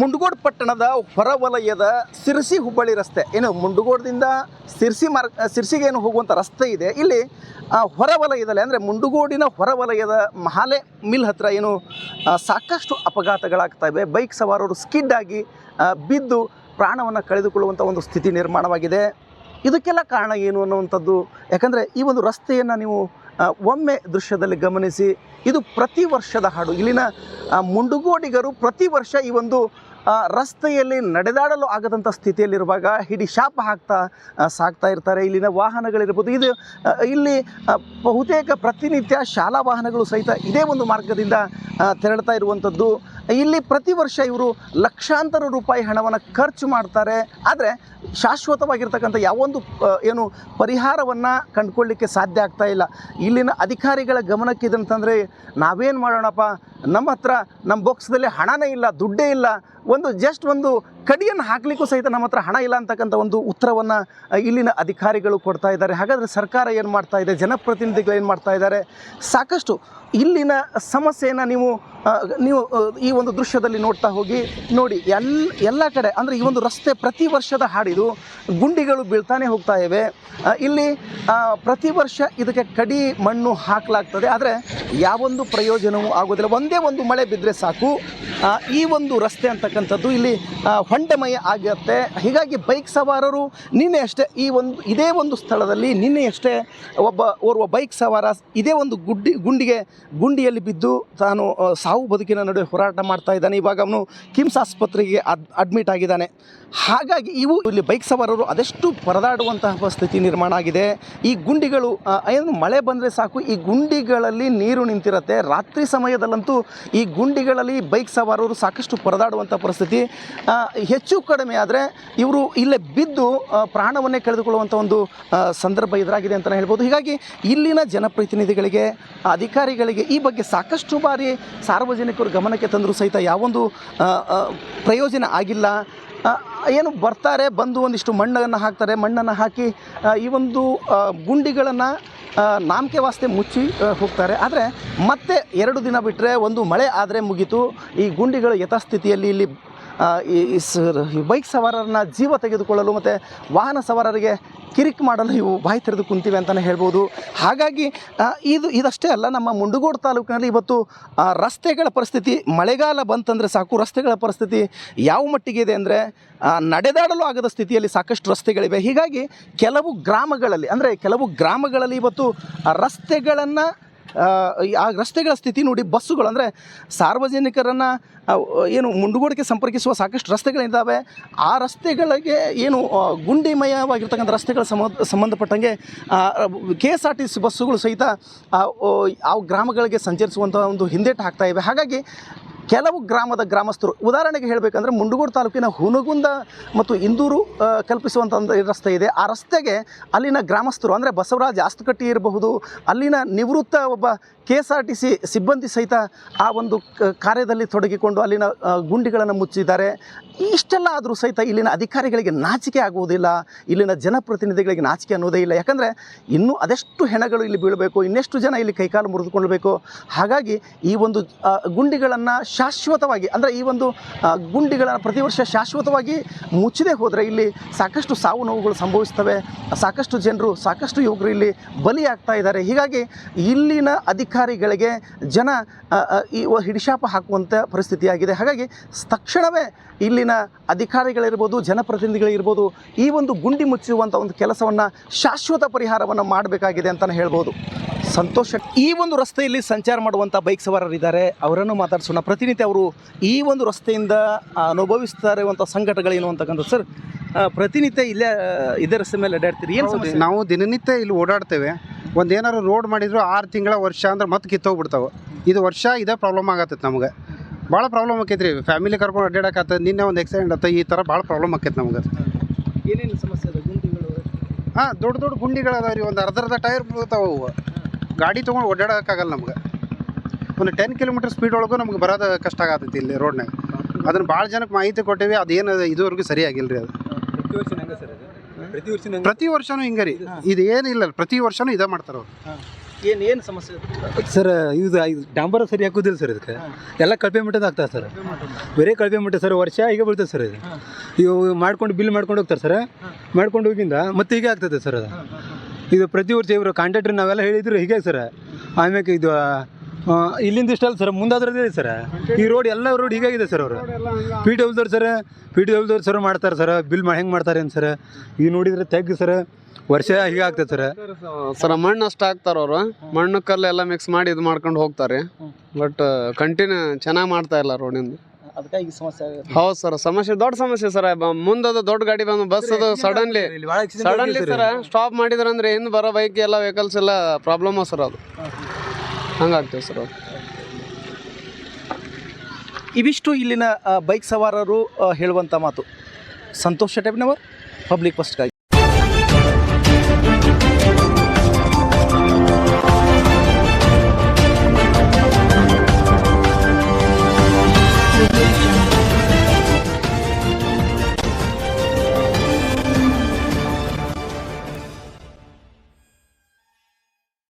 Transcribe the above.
ಮುಂಡಗೋಡ್ ಪಟ್ಟಣದ ಹೊರವಲಯದ ಸಿರ್ಸಿ ಹುಬ್ಬಳ್ಳಿ ರಸ್ತೆ. ಏನು, ಮುಂಡಗೋಡದಿಂದ ಸಿರ್ಸಿ ಮಾರ್ ಸಿರ್ಸಿಗೆ ಏನು ಹೋಗುವಂಥ ರಸ್ತೆ ಇದೆ. ಇಲ್ಲಿ ಹೊರವಲಯದಲ್ಲಿ ಅಂದರೆ ಮುಂಡಗೋಡಿನ ಹೊರವಲಯದ ಮಹಾಲೆ ಮಿಲ್ ಹತ್ರ ಏನು ಸಾಕಷ್ಟು ಅಪಘಾತಗಳಾಗ್ತವೆ ಬೈಕ್ ಸವಾರರು ಸ್ಕಿಡ್ ಆಗಿ ಬಿದ್ದು ಪ್ರಾಣವನ್ನು ಕಳೆದುಕೊಳ್ಳುವಂಥ ಒಂದು ಸ್ಥಿತಿ ನಿರ್ಮಾಣವಾಗಿದೆ. ಇದಕ್ಕೆಲ್ಲ ಕಾರಣ ಏನು ಅನ್ನುವಂಥದ್ದು? ಯಾಕಂದರೆ ಈ ಒಂದು ರಸ್ತೆಯನ್ನು ನೀವು ಒಮ್ಮೆ ದೃಶ್ಯದಲ್ಲಿ ಗಮನಿಸಿ, ಇದು ಪ್ರತಿ ವರ್ಷದ ಹಾಡು. ಇಲ್ಲಿನ ಮುಂಡುಗೋಡಿಗರು ಪ್ರತಿ ವರ್ಷ ಈ ಒಂದು ರಸ್ತೆಯಲ್ಲಿ ನಡೆದಾಡಲು ಆಗದಂಥ ಸ್ಥಿತಿಯಲ್ಲಿರುವಾಗ ಹಿಡಿ ಶಾಪ ಹಾಕ್ತಾ ಸಾಕ್ತಾ ಇರ್ತಾರೆ. ಇಲ್ಲಿನ ವಾಹನಗಳಿರ್ಬೋದು, ಇದು ಇಲ್ಲಿ ಬಹುತೇಕ ಪ್ರತಿನಿತ್ಯ ಶಾಲಾ ವಾಹನಗಳು ಸಹಿತ ಇದೇ ಒಂದು ಮಾರ್ಗದಿಂದ ತೆರಳ್ತಾ ಇರುವಂಥದ್ದು ಇಲ್ಲಿ ಪ್ರತಿ ವರ್ಷ ಇವರು ಲಕ್ಷಾಂತರ ರೂಪಾಯಿ ಹಣವನ್ನು ಖರ್ಚು ಮಾಡ್ತಾರೆ. ಆದರೆ ಶಾಶ್ವತವಾಗಿರ್ತಕ್ಕಂಥ ಯಾವೊಂದು ಏನು ಪರಿಹಾರವನ್ನು ಕಂಡುಕೊಳ್ಳಿಕ್ಕೆ ಸಾಧ್ಯ ಆಗ್ತಾ ಇಲ್ಲ. ಇಲ್ಲಿನ ಅಧಿಕಾರಿಗಳ ಗಮನಕ್ಕೆ ಇದಂತಂದರೆ ನಾವೇನು ಮಾಡೋಣಪ್ಪ? ನಮ್ಮ ಹತ್ರ ನಮ್ಮ ಬಾಕ್ಸ್ದಲ್ಲಿ ಹಣನೇ ಇಲ್ಲ, ದುಡ್ಡೇ ಇಲ್ಲ. ಒಂದು ಜಸ್ಟ್ ಒಂದು ಕಡಿಯನ್ನು ಹಾಕಲಿಕ್ಕೂ ಸಹಿತ ನಮ್ಮ ಹತ್ರ ಹಣ ಇಲ್ಲ ಅಂತಕ್ಕಂಥ ಒಂದು ಉತ್ತರವನ್ನು ಇಲ್ಲಿನ ಅಧಿಕಾರಿಗಳು ಕೊಡ್ತಾ ಇದ್ದಾರೆ. ಹಾಗಾದರೆ ಸರ್ಕಾರ ಏನು ಮಾಡ್ತಾ ಇದೆ? ಜನಪ್ರತಿನಿಧಿಗಳು ಏನು ಮಾಡ್ತಾ ಇದ್ದಾರೆ? ಸಾಕಷ್ಟು ಇಲ್ಲಿನ ಸಮಸ್ಯೆಯನ್ನು ನೀವು ನೀವು ಈ ಒಂದು ದೃಶ್ಯದಲ್ಲಿ ನೋಡ್ತಾ ಹೋಗಿ, ನೋಡಿ, ಎಲ್, ಎಲ್ಲ ಕಡೆ, ಅಂದರೆ ಈ ಒಂದು ರಸ್ತೆ ಪ್ರತಿ ವರ್ಷದ ಹಾಡಿದು ಗುಂಡಿಗಳು ಬೀಳ್ತಾನೆ ಹೋಗ್ತಾ ಇವೆ. ಇಲ್ಲಿ ಪ್ರತಿ ವರ್ಷ ಇದಕ್ಕೆ ಕಡಿ ಮಣ್ಣು ಹಾಕಲಾಗ್ತದೆ. ಆದರೆ, ಯಾವೊಂದು ಪ್ರಯೋಜನವೂ ಆಗೋದಿಲ್ಲ. ಒಂದೇ ಒಂದು ಮಳೆ ಬಿದ್ದರೆ ಸಾಕು. ಈ ಒಂದು ರಸ್ತೆ ಅಂತಕ್ಕಂಥದ್ದು ಇಲ್ಲಿ ಹೊಂಡೆಮಯ ಆಗುತ್ತೆ ಹೀಗಾಗಿ ಬೈಕ್ ಸವಾರರು ನಿನ್ನೆ ಅಷ್ಟೇ ಈ ಒಂದು, ಇದೇ ಒಂದು ಸ್ಥಳದಲ್ಲಿ ನಿನ್ನೆ ಅಷ್ಟೇ ಒಬ್ಬ ಓರ್ವ ಬೈಕ್ ಸವಾರ ಇದೇ ಒಂದು ಗುಡ್ಡಿ, ಗುಂಡಿಗೆ, ಗುಂಡಿಯಲ್ಲಿ ಬಿದ್ದು ತಾನು ಸಾವು ಬದುಕಿನ ನಡುವೆ ಹೋರಾಟ ಮಾಡ್ತಾ ಇದ್ದಾನೆ. ಇವಾಗ ಅವನು ಕಿಮ್ಸ್ ಆಸ್ಪತ್ರೆಗೆ ಅಡ್, ಅಡ್ಮಿಟ್ ಆಗಿದ್ದಾನೆ. ಹಾಗಾಗಿ ಇವು ಇಲ್ಲಿ ಬೈಕ್ ಸವಾರರು ಅದೆಷ್ಟು ಪರದಾಡುವಂತಹ ಸ್ಥಿತಿ ನಿರ್ಮಾಣ ಆಗಿದೆ. ಈ ಗುಂಡಿಗಳು ಏನು ಮಳೆ ಬಂದರೆ ಸಾಕು, ಈ ಗುಂಡಿಗಳಲ್ಲಿ ನೀರು ನಿಂತಿರುತ್ತೆ. ರಾತ್ರಿ ಸಮಯದಲ್ಲಂತೂ ಈ ಗುಂಡಿಗಳಲ್ಲಿ ಬೈಕ್ ಸವಾರರು ಸಾಕಷ್ಟು ಪರದಾಡುವಂಥ ಪರಿಸ್ಥಿತಿ. ಹೆಚ್ಚು ಕಡಿಮೆ ಆದರೆ ಇವರು ಇಲ್ಲೇ ಬಿದ್ದು ಪ್ರಾಣವನ್ನೇ ಕಳೆದುಕೊಳ್ಳುವಂಥ ಒಂದು ಸಂದರ್ಭ ಎದುರಾಗಿದೆ ಅಂತಲೇ ಹೇಳ್ಬೋದು. ಹೀಗಾಗಿ ಇಲ್ಲಿನ ಜನಪ್ರತಿನಿಧಿಗಳಿಗೆ, ಅಧಿಕಾರಿಗಳಿಗೆ ಈ ಬಗ್ಗೆ ಸಾಕಷ್ಟು ಬಾರಿ ಸಾರ್ವಜನಿಕರು ಗಮನಕ್ಕೆ ತಂದರೂ ಸಹಿತ ಯಾವೊಂದು ಪ್ರಯೋಜನ ಆಗಿಲ್ಲ. ಏನು ಬರ್ತಾರೆ, ಬಂದು ಒಂದಿಷ್ಟು ಮಣ್ಣನ್ನು ಹಾಕ್ತಾರೆ. ಮಣ್ಣನ್ನು ಹಾಕಿ ಈ ಒಂದು ಗುಂಡಿಗಳನ್ನು ನಾಮಕೆ ವಾಸ್ತೆ ಮುಚ್ಚಿ ಹೋಗ್ತಾರೆ. ಆದರೆ ಮತ್ತೆ ಎರಡು ದಿನ ಬಿಟ್ಟರೆ ಒಂದು ಮಳೆ ಆದರೆ ಮುಗೀತು. ಈ ಗುಂಡಿಗಳು ಯಥಾಸ್ಥಿತಿಯಲ್ಲಿ ಇಲ್ಲಿ ಈ ಬೈಕ್ ಸವಾರರನ್ನ ಜೀವ ತೆಗೆದುಕೊಳ್ಳಲು ಮತ್ತು ವಾಹನ ಸವಾರರಿಗೆ ಕಿರಿಕ್ ಮಾಡಲು ಇವು ಬಾಯಿ ತೆರೆದು ಕುಂತಿವೆ ಅಂತಲೇ ಹೇಳ್ಬೋದು. ಹಾಗಾಗಿ ಇದು, ಇದಷ್ಟೇ ಅಲ್ಲ, ನಮ್ಮ ಮುಂಡುಗೋಡು ತಾಲೂಕಿನಲ್ಲಿ ಇವತ್ತು ರಸ್ತೆಗಳ ಪರಿಸ್ಥಿತಿ, ಮಳೆಗಾಲ ಬಂತಂದರೆ ಸಾಕು, ರಸ್ತೆಗಳ ಪರಿಸ್ಥಿತಿ ಯಾವ ಮಟ್ಟಿಗೆ ಇದೆ ಅಂದರೆ ನಡೆದಾಡಲು ಆಗದ ಸ್ಥಿತಿಯಲ್ಲಿ ಸಾಕಷ್ಟು ರಸ್ತೆಗಳಿವೆ. ಹೀಗಾಗಿ, ಕೆಲವು ಗ್ರಾಮಗಳಲ್ಲಿ, ಅಂದರೆ ಕೆಲವು ಗ್ರಾಮಗಳಲ್ಲಿ ಇವತ್ತು ರಸ್ತೆಗಳನ್ನು ಆ, ರಸ್ತೆಗಳ ಸ್ಥಿತಿ ನೋಡಿ ಬಸ್ಸುಗಳು ಅಂದರೆ ಸಾರ್ವಜನಿಕರನ್ನು ಏನು ಮುಂಡುಗೋಡಿಗೆ ಸಂಪರ್ಕಿಸುವ ಸಾಕಷ್ಟು ರಸ್ತೆಗಳಿದ್ದಾವೆ. ಆ ರಸ್ತೆಗಳಿಗೆ ಏನು ಗುಂಡಿಮಯವಾಗಿರ್ತಕ್ಕಂಥ ರಸ್ತೆಗಳ ಸಂಬಂಧ ಸಂಬಂಧಪಟ್ಟಂಗೆ K S R T C ಬಸ್ಸುಗಳು ಸಹಿತ ಆ ಗ್ರಾಮಗಳಿಗೆ ಸಂಚರಿಸುವಂಥ ಒಂದು ಹಿಂದೇಟು ಹಾಕ್ತಾ ಇವೆ. ಹಾಗಾಗಿ ಕೆಲವು ಗ್ರಾಮದ ಗ್ರಾಮಸ್ಥರು, ಉದಾಹರಣೆಗೆ ಹೇಳಬೇಕಂದ್ರೆ ಮುಂಡಗೋಡು ತಾಲೂಕಿನ ಹುನಗುಂದ ಮತ್ತು ಇಂದೂರು ಕಲ್ಪಿಸುವಂಥ ಒಂದು ರಸ್ತೆ ಇದೆ. ಆ ರಸ್ತೆಗೆ ಅಲ್ಲಿನ ಗ್ರಾಮಸ್ಥರು, ಅಂದರೆ ಬಸವರಾಜ್ ಆಸ್ತಕಟ್ಟಿ ಇರಬಹುದು, ಅಲ್ಲಿನ ನಿವೃತ್ತ ಒಬ್ಬ K S R T C ಸಿಬ್ಬಂದಿ ಸಹಿತ ಆ ಒಂದು ಕಾರ್ಯದಲ್ಲಿ ತೊಡಗಿಕೊಂಡು ಅಲ್ಲಿನ ಗುಂಡಿಗಳನ್ನು ಮುಚ್ಚಿದ್ದಾರೆ. ಇಷ್ಟೆಲ್ಲ ಆದರೂ ಸಹಿತ ಇಲ್ಲಿನ ಅಧಿಕಾರಿಗಳಿಗೆ ನಾಚಿಕೆ ಆಗುವುದಿಲ್ಲ. ಇಲ್ಲಿನ ಜನಪ್ರತಿನಿಧಿಗಳಿಗೆ ನಾಚಿಕೆ ಅನ್ನೋದೇ ಇಲ್ಲ. ಯಾಕಂದರೆ ಇನ್ನೂ ಅದೆಷ್ಟು ಹೆಣಗಳು ಇಲ್ಲಿ ಬೀಳಬೇಕು, ಇನ್ನೆಷ್ಟು ಜನ ಇಲ್ಲಿ ಕೈಕಾಲು ಮುರಿದುಕೊಳ್ಬೇಕು. ಹಾಗಾಗಿ ಈ ಒಂದು ಗುಂಡಿಗಳನ್ನು ಶಾಶ್ವತವಾಗಿ, ಅಂದರೆ ಈ ಒಂದು ಗುಂಡಿಗಳನ್ನು ಪ್ರತಿ ವರ್ಷ ಶಾಶ್ವತವಾಗಿ ಮುಚ್ಚದೆ ಹೋದರೆ ಇಲ್ಲಿ ಸಾಕಷ್ಟು ಸಾವು ನೋವುಗಳು ಸಂಭವಿಸ್ತವೆ. ಸಾಕಷ್ಟು ಜನರು, ಸಾಕಷ್ಟು ಯುವಕರು ಇಲ್ಲಿ ಬಲಿಯಾಗ್ತಾ ಇದ್ದಾರೆ. ಹೀಗಾಗಿ ಇಲ್ಲಿನ ಅಧಿಕಾರಿಗಳಿಗೆ ಜನ ಈ ಹಿಡಿಶಾಪ ಹಾಕುವಂಥ ಪರಿಸ್ಥಿತಿಯಾಗಿದೆ. ಹಾಗಾಗಿ ತಕ್ಷಣವೇ ಇಲ್ಲಿನ ಅಧಿಕಾರಿಗಳಿರ್ಬೋದು, ಜನಪ್ರತಿನಿಧಿಗಳಿರ್ಬೋದು ಈ ಒಂದು ಗುಂಡಿ ಮುಚ್ಚುವಂಥ ಒಂದು ಕೆಲಸವನ್ನು ಶಾಶ್ವತ ಪರಿಹಾರವನ್ನು ಮಾಡಬೇಕಾಗಿದೆ ಅಂತಲೇ ಹೇಳ್ಬೋದು. ಸಂತೋಷ. ಈ ಒಂದು ರಸ್ತೆಯಲ್ಲಿ ಸಂಚಾರ ಮಾಡುವಂಥ ಬೈಕ್ ಸವಾರರಿದ್ದಾರೆ ಅವರನ್ನು ಮಾತಾಡಿಸೋಣ. ಪ್ರತಿನಿತ್ಯ ಅವರು ಈ ಒಂದು ರಸ್ತೆಯಿಂದ ಅನುಭವಿಸ್ತಾ ಇರುವಂಥ ಸಂಕಟಗಳೇನು ಅಂತಕ್ಕಂಥ ಸರ್ ಪ್ರತಿನಿತ್ಯ ಇಲ್ಲೇ ಇದೇ ರಸ್ತೆ ಮೇಲೆ ಅಡ್ಡಾಡ್ತೀರಿ. ಏನು ಸಮಸ್ಯೆ? ನಾವು ದಿನನಿತ್ಯ ಇಲ್ಲಿ ಓಡಾಡ್ತೇವೆ. ಒಂದು ಏನಾರು ರೋಡ್ ಮಾಡಿದ್ರು ಆರು ತಿಂಗಳ ವರ್ಷ ಅಂದ್ರೆ ಮತ್ತೆ ಕಿತ್ತೋಗ್ಬಿಡ್ತಾವೆ. ಇದು ವರ್ಷ ಇದೇ ಪ್ರಾಬ್ಲಮ್ ಆಗತ್ತೆ ನಮ್ಗೆ. ಭಾಳ ಪ್ರಾಬ್ಲಮ್ ಆಕೈತೆ ರೀ ಫ್ಯಾಮಿಲಿ ಕರ್ಕೊಂಡು ಅಡ್ಡಾಡಕತ್ತ ನಿನ್ನೆ ಒಂದು ಆಕ್ಸಿಡೆಂಟ್ ಆತ ಈ ಥರ ಭಾಳ ಪ್ರಾಬ್ಲಮ್ ಆಕೈತೆ ನಮ್ಗೆ. ಏನೇನು ಸಮಸ್ಯೆ ಇದೆ ಗುಂಡಿಗಳು? ಹಾಂ ದೊಡ್ಡ ದೊಡ್ಡ ಗುಂಡಿಗಳು ಅದಾವ ರೀ ಒಂದು ಅರ್ಧ ಅರ್ಧ ಟೈರ್ ಬೀಳ್ತಾವೆ ಅವು. ಗಾಡಿ ತೊಗೊಂಡು ಓಡಾಡೋಕ್ಕಾಗಲ್ಲ ನಮ್ಗೆ. ಒಂದು ಟೆನ್ ಕಿಲೋಮೀಟರ್ ಸ್ಪೀಡ್ ಒಳಗೂ ನಮ್ಗೆ ಬರೋದು ಕಷ್ಟ ಆಗತ್ತೈತಿ ಇಲ್ಲಿ ರೋಡ್ನಾಗ ಅದನ್ನು ಭಾಳ ಜನಕ್ಕೆ ಮಾಹಿತಿ ಕೊಟ್ಟಿವಿ ಅದೇನು ಇದುವರೆಗೂ ಸರಿಯಾಗಿಲ್ಲ ರೀ ಅದು. ಪ್ರತಿ ವರ್ಷ ಹೆಂಗ ಸರ್ ಅದು? ಪ್ರತಿ ವರ್ಷ ಪ್ರತಿ ವರ್ಷನೂ ಹಿಂಗೆ ರೀ. ಇದು ಇಲ್ಲ ಪ್ರತಿ ವರ್ಷನೂ ಇದೇ ಮಾಡ್ತಾರೆ ಅವ್ರು. ಏನು ಏನು ಸಮಸ್ಯೆ? ಸರ್ ಇದು ಇದು ಡಾಂಬರ ಸರಿ ಹಾಕೋದಿಲ್ಲ ಸರ್ ಇದಕ್ಕೆ. ಎಲ್ಲ ಕಳಪೆ ಮಟ್ಟದ ಆಗ್ತದೆ ಸರ್. ಬೇರೆ ಕಳಪೆ ಮಟ್ಟ ಸರ್ ವರ್ಷ ಈಗ ಬೀಳ್ತದೆ ಸರ್ ಇದು. ಇವು ಮಾಡ್ಕೊಂಡು ಬಿಲ್ ಮಾಡ್ಕೊಂಡು ಹೋಗ್ತಾರೆ ಸರ್. ಮಾಡ್ಕೊಂಡು ಹೋಗಿಂದ ಮತ್ತೆ ಹೀಗೆ ಆಗ್ತದೆ ಸರ್ ಅದು. ಇದು ಪ್ರತಿ ವರ್ಷ ಇವರು ಕಾಂಟ್ರಾಕ್ಟ್ರ್ ನಾವೆಲ್ಲ ಹೇಳಿದ್ರು ಹೀಗೆ ಸರ್. ಆಮ್ಯಾಕೆ ಇದು ಇಲ್ಲಿಂದ ಇಷ್ಟಲ್ಲ ಸರ್ ಮುಂದಾದ್ರದೇ ಸರ್. ಈ ರೋಡ್ ಎಲ್ಲ ರೋಡ್ ಹೀಗಾಗಿದೆ ಸರ್ ಅವರು. ಪಿ ಡಬ್ಲ್ದವ್ರು ಸರ್ ಪಿ ಡಬ್ಲ್ದವ್ರು ಸರ್ ಮಾಡ್ತಾರೆ ಸರ್ ಬಿಲ್ ಮಾಡಿ ಹೆಂಗೆ ಮಾಡ್ತಾರೆ ಏನು ಸರ್. ಈಗ ನೋಡಿದ್ರೆ ತೆಗ್ ಸರ್ ವರ್ಷ ಹೀಗೆ ಆಗ್ತದೆ ಸರ್. ಸರ ಮಣ್ಣು ಅಷ್ಟು ಹಾಕ್ತಾರ ಅವರು. ಮಣ್ಣು ಕಲ್ಲು ಎಲ್ಲ ಮಿಕ್ಸ್ ಮಾಡಿ ಇದು ಮಾಡ್ಕೊಂಡು ಹೋಗ್ತಾರೆ. ಬಟ್ ಕಂಟಿನ್ಯೂ ಚೆನ್ನಾಗಿ ಮಾಡ್ತಾ ಇಲ್ಲ ರೋಡಿಂದ ಅದಕ್ಕಾಗಿ ಸಮಸ್ಯೆ ಆಗುತ್ತೆ ಹೌದು ಸರ್ ಸಮಸ್ಯೆ ದೊಡ್ಡ ಸಮಸ್ಯೆ ಸರ್. ಮುಂದದು ದೊಡ್ಡ ಗಾಡಿ ಬಂದು ಬಸ್ ಅದು ಸಡನ್ಲಿ ಸಡನ್ಲಿ ಸರ್ ಸ್ಟಾಪ್ ಮಾಡಿದ್ರ ಅಂದ್ರೆ ಹಿಂದೆ ಬರೋ ಬೈಕ್ ಎಲ್ಲ ವೆಹಿಕಲ್ಸ್ ಎಲ್ಲ ಪ್ರಾಬ್ಲಮ್ ಸರ್ ಅದು. ಹಂಗಾಗ್ತದೆ ಸರ್ ಅದು. ಇವಿಷ್ಟು ಇಲ್ಲಿನ ಬೈಕ್ ಸವಾರರು ಹೇಳುವಂಥ ಮಾತು. ಸಂತೋಷ್ ಶೆಟ್ಟೆಬ್ನವರ್ ಪಬ್ಲಿಕ್ ಫಸ್ಟ್ಗಾಗಿ